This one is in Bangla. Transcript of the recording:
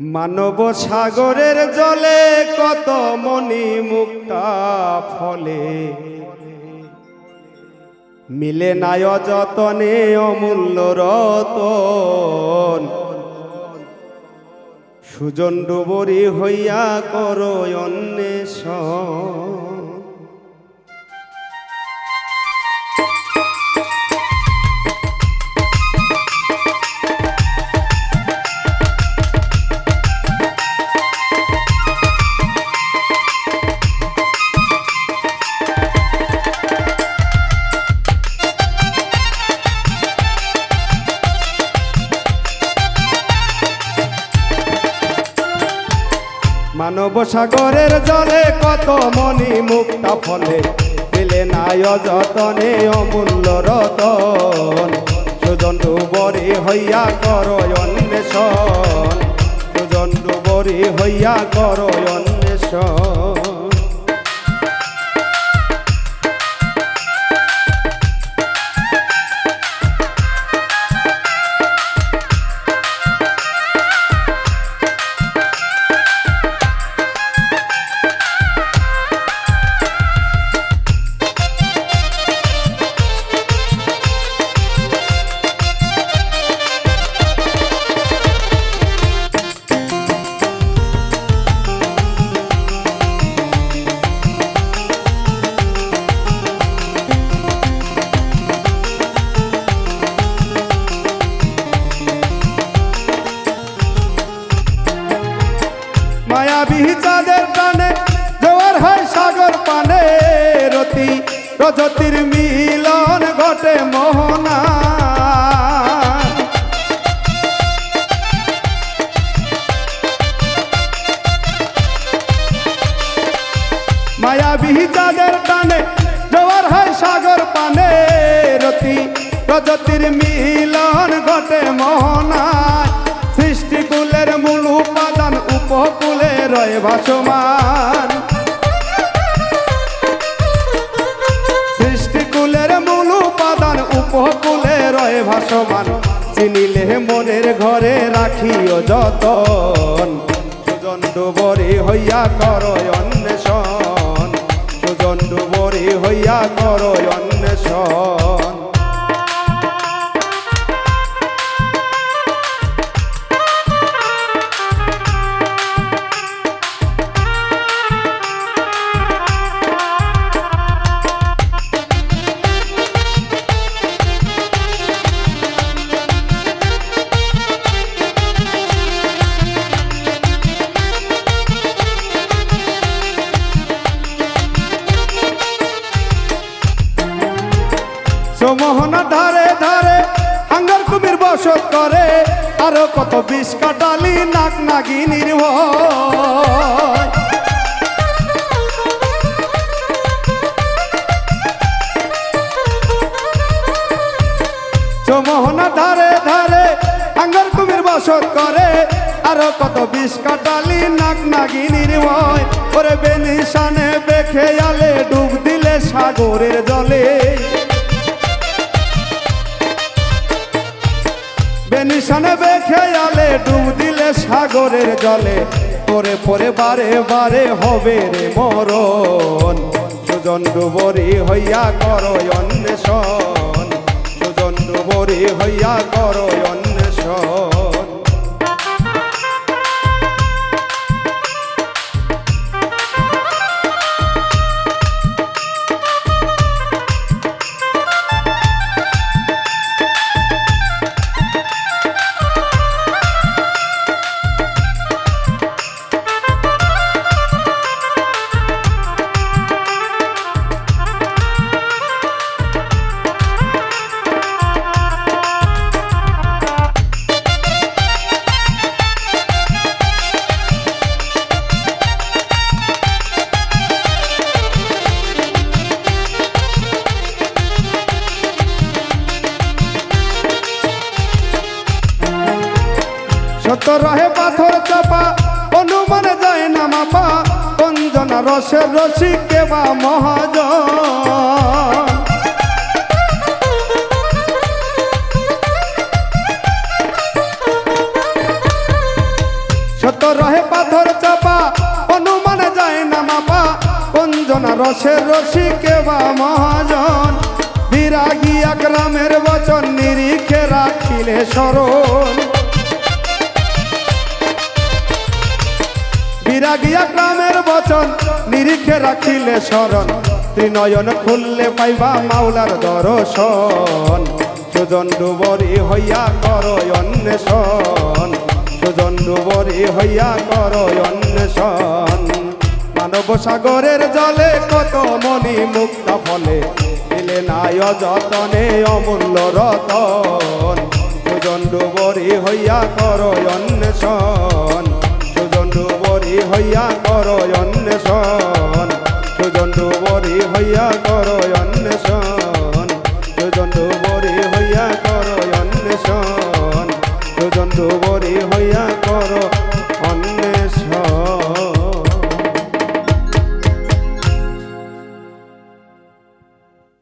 মানব সাগরের জলে কত মনি মুক্তা ফলে। মিলে নাই যতনে অমূল্য রতন। সুজন ডুবরি হইয়া করো অন্বেষণ। মানব সাগরের জলে কত মনি মুক্তা ফলে পেলে নাই যতনে অমূল্য রতন। সুজন ডুবরি হইয়া কর অন্বেষণ। সুজন ডুবরি হইয়া কর অন্বেষণ। মায়াবী চাঁদের টানে জোয়ার হয় সাগর পানে। রতি রজতির মিলন ঘটে মোহনা। মায়াবী চাঁদের টানে জোয়ার হয় সাগর পানে। রতি রজতির মিলন ঘটে মোহনায়। সৃষ্টিকুলের মূল উপাদান উপকূলে রয়ে ভাসমান। মূল উপাদান উপকূলে রয়ে ভাসমান। চিনিলে মনের ঘরে রাখিও যতন। সুজন হইয়া কর অন্বেষণ। সুজন হইয়া কর অন্বেষণ। সমোহনা ধারে ধারে আঙ্গার কুমির বসত করে, আরও কত বিষ কাটালি নাক নাগিনীর ভয়। সমোহনা ধারে ধারে আঙ্গার কুমির বসত করে, আরও কত বিষ কাটালি নাক নাগিনীর ভয়। ওরে বেনিশানে বেখে আলে ডুব দিলে সাগরের জলে। সাগরের জলে। পরে পরে বারে বারে হবে রে মরণ। সুজন ডুবরি হইয়া কর অন্বেষণ। সুজন ডুবরি হইয়া কর অন্বেষণ। রহে পাথর চাপা অনুমানে যায় না মাপা কঞ্জনা রসের রসি কেবা মহাজন। সত্য রহে পাথর চাপা অনুমানে যায় না মাপা কঞ্জনা রসের রসি কেবা মহাজন। বিরাগী আকরামের বচন নিরিখে রাখিলে স্মরণ বিরাগিয়া গ্রামের বচন, নিরিখে রাখিলে শরণ ত্রিনয়ন খুললে পাইবা মাওলার দর্শন। সুজন ডুবরি হইয়া কর অন্বেষণ, সুজন ডুবরি হইয়া কর অন্বেষণ। মানব সাগরের জলে কত মনি মুক্ত ফলে, দিলে নাই যতনে অমূল্য রতন। সুজন ডুবরি হইয়া কর অন্বেষণ।